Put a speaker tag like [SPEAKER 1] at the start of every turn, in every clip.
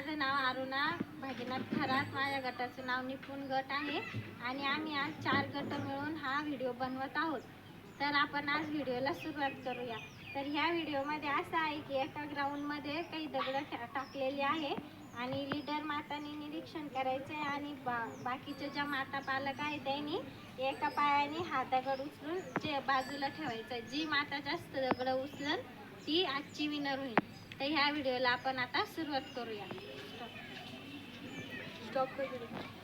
[SPEAKER 1] माझं नाव अरुणा भागीनाथ खरात. माझ्या गटाचं नाव निपुण गट आहे. आणि आम्ही आज चार गट मिळून हा व्हिडिओ बनवत आहोत. तर आपण आज व्हिडिओला सुरुवात करूया. तर ह्या व्हिडिओमध्ये असं आहे की एका ग्राउंडमध्ये काही दगडं टाकलेली आहे. आणि लीडर माताने निरीक्षण करायचं आहे आणि बा बाकीच्या ज्या माता पालक आहे त्यांनी एका पायाने हा दगड उचलून जे बाजूला ठेवायचं आहे. जी माता जास्त दगडं उचलन ती आजची विनर होईल. तर ह्या व्हिडिओला आपण आता सुरुवात करूया. स्टॉप करूया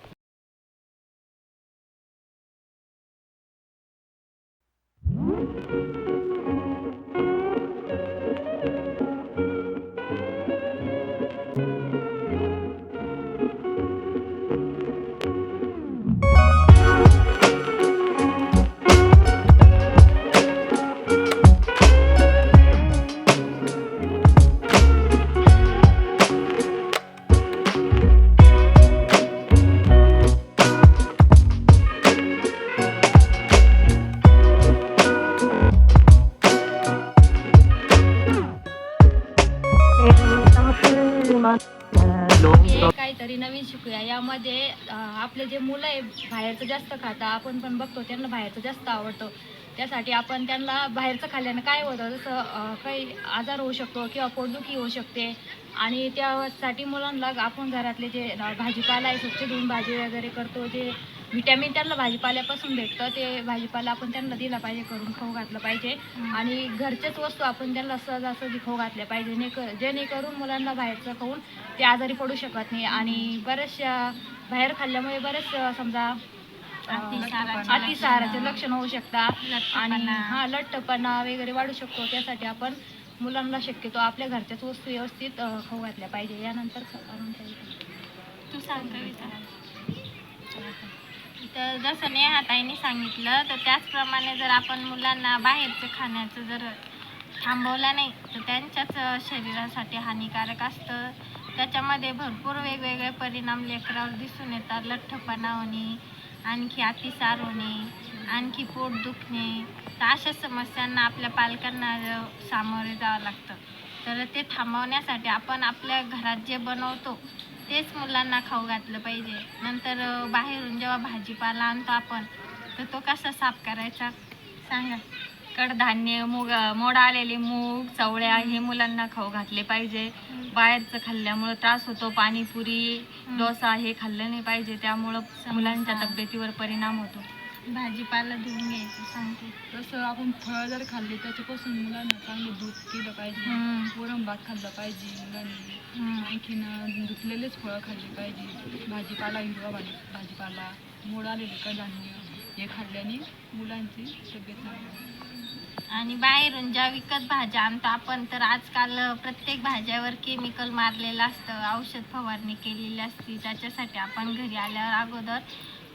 [SPEAKER 2] हे काहीतरी नवीन शिकूया. यामध्ये आपले जे मुलं आहे बाहेरचं जास्त खाता आपण पण बघतो त्यांना बाहेरचं जास्त आवडतं. त्यासाठी आपण त्यांना बाहेरचं खाल्ल्यानं काय होतं जसं काही आजार होऊ शकतो किंवा पोटदुखी होऊ शकते. आणि त्यासाठी मुलांना आपण घरातले जे भाजीपाला आहे स्वच्छ धुवून भाजी वगैरे करतो जे विटॅमिन त्यांना भाजीपाल्यापासून भेटतं. ते भाजीपाला आपण त्यांना दिला पाहिजे करून खाऊ घातलं पाहिजे. आणि घरच्याच वस्तू आपण त्यांना सहजासहजी खाऊ घातल्या पाहिजे. जेणे जेणेकरून मुलांना बाहेरचं खाऊन ते आजारी पडू शकत नाही. आणि बऱ्याचशा बाहेर खाल्ल्यामुळे बरेच समजा
[SPEAKER 1] अतिसाराचे लक्षणं.
[SPEAKER 2] होऊ शकतात आणि. हा लठ्ठपणा वगैरे वाढू शकतो. त्यासाठी आपण मुलांना शक्यतो आपल्या घरच्याच वस्तू व्यवस्थित खाऊ घातल्या पाहिजे. यानंतर?
[SPEAKER 1] तू सांग तर जसं नेहाताईने सांगितलं तर त्याचप्रमाणे जर आपण मुलांना बाहेरचं खाण्याचं जर थांबवलं नाही तर त्यांच्याच शरीरासाठी हानिकारक असतं. त्याच्यामध्ये भरपूर वेगवेगळे परिणाम लेकरावर दिसून येतात. लठ्ठपणा होणे आणखी अतिसार होणे आणखी पोट दुखणे तर अशा समस्यांना आपल्या पालकांना सामोरे जावं लागतं. तर ते थांबवण्यासाठी आपण आपल्या घरात जे बनवतो तेच मुलांना खाऊ घातलं पाहिजे. नंतर बाहेरून जेव्हा भाजीपाला आणतो आपण तर तो कसा साफ करायचा? सांगा.
[SPEAKER 3] कडधान्य मूग मोड आलेले मूग चवळ्या हे मुलांना खाऊ घातले पाहिजे. बाहेरचं खाल्ल्यामुळं त्रास होतो पाणीपुरी. डोसा हे खाल्लं नाही पाहिजे. त्यामुळं मुलांच्या. तब्येतीवर परिणाम होतो.
[SPEAKER 1] भाजीपाला धुवून घ्यायचं सांगते
[SPEAKER 4] तसं आपण फळं जर खाल्ली त्याच्यापासून मुलांना चांगलं दूध केलं पाहिजे. वरण भात खाल्लं पाहिजे मुलांनी. आणखीन धुतलेलेच फळं खाल्ली पाहिजे भाजीपाला हिरवा भाजी भाजीपाला मोड आलेले कडधान्य हे खाल्ल्याने मुलांची तब्येत चांगली.
[SPEAKER 1] आणि बाहेरून ज्या विकत भाज्या आणतो आपण तर आजकाल प्रत्येक भाज्यावर केमिकल मारलेलं असतं. औषध फवारणी केलेली असते. त्याच्यासाठी आपण घरी आल्यावर अगोदर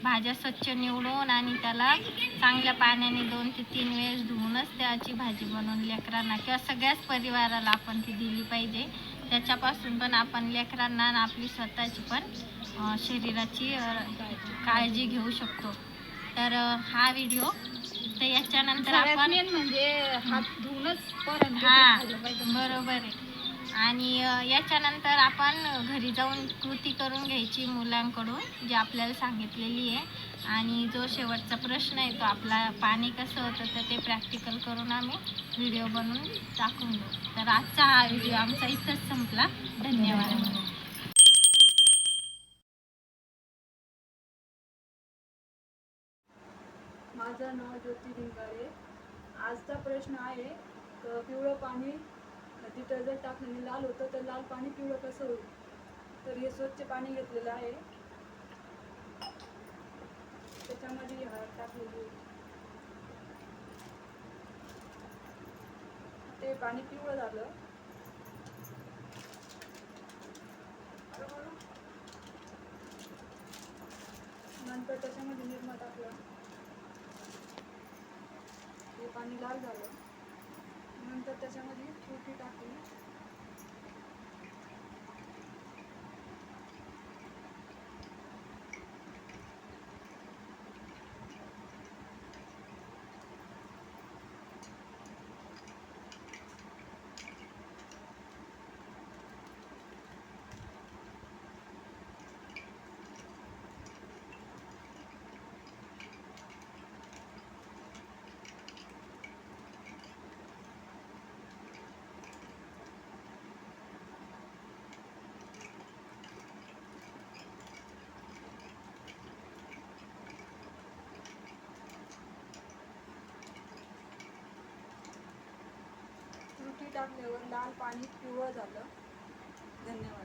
[SPEAKER 1] भाज्या स्वच्छ निवडून आणि त्याला चांगल्या पाण्याने दोन ते तीन वेळेस धुवूनच त्याची भाजी बनवून लेकरांना किंवा सगळ्याच परिवाराला आपण ती दिली पाहिजे. त्याच्यापासून पण आपण लेकरांना आणि आपली स्वतःची पण शरीराची काळजी घेऊ शकतो. तर हा व्हिडिओ तर याच्यानंतर आपण
[SPEAKER 2] म्हणजे हात धुवूनच परत
[SPEAKER 1] हा. बरोबर आहे. आणि याच्यानंतर आपण घरी जाऊन कृती करून घ्यायची मुलांकडून जी आपल्याला सांगितलेली आहे. आणि जो शेवटचा प्रश्न आहे तो आपला पाणी कसं होतं तर ते प्रॅक्टिकल करून आम्ही व्हिडिओ बनवून टाकून देऊ. तर आजचा हा व्हिडिओ आमचा इथंच संपला. धन्यवाद.
[SPEAKER 4] माझं नाव ज्योती डिंगारे आजचा प्रश्न आहे पिवळं पाणी डिटर्जंट टाकल्याने लाल होतं तर लाल पाणी पिवळं कसं होईल? तर हे स्वच्छ पाणी घेतलेलं आहे. त्याच्यामध्ये हळद टाकलेली ते पाणी पिवळं झालं. नंतर त्याच्यामध्ये निर्मा टाकला. पाणी लाल झालं. नंतर त्याच्यामध्ये फ्रुटी टाकली. टाकल्यावर लाल पाणी पिवळं झालं. धन्यवाद.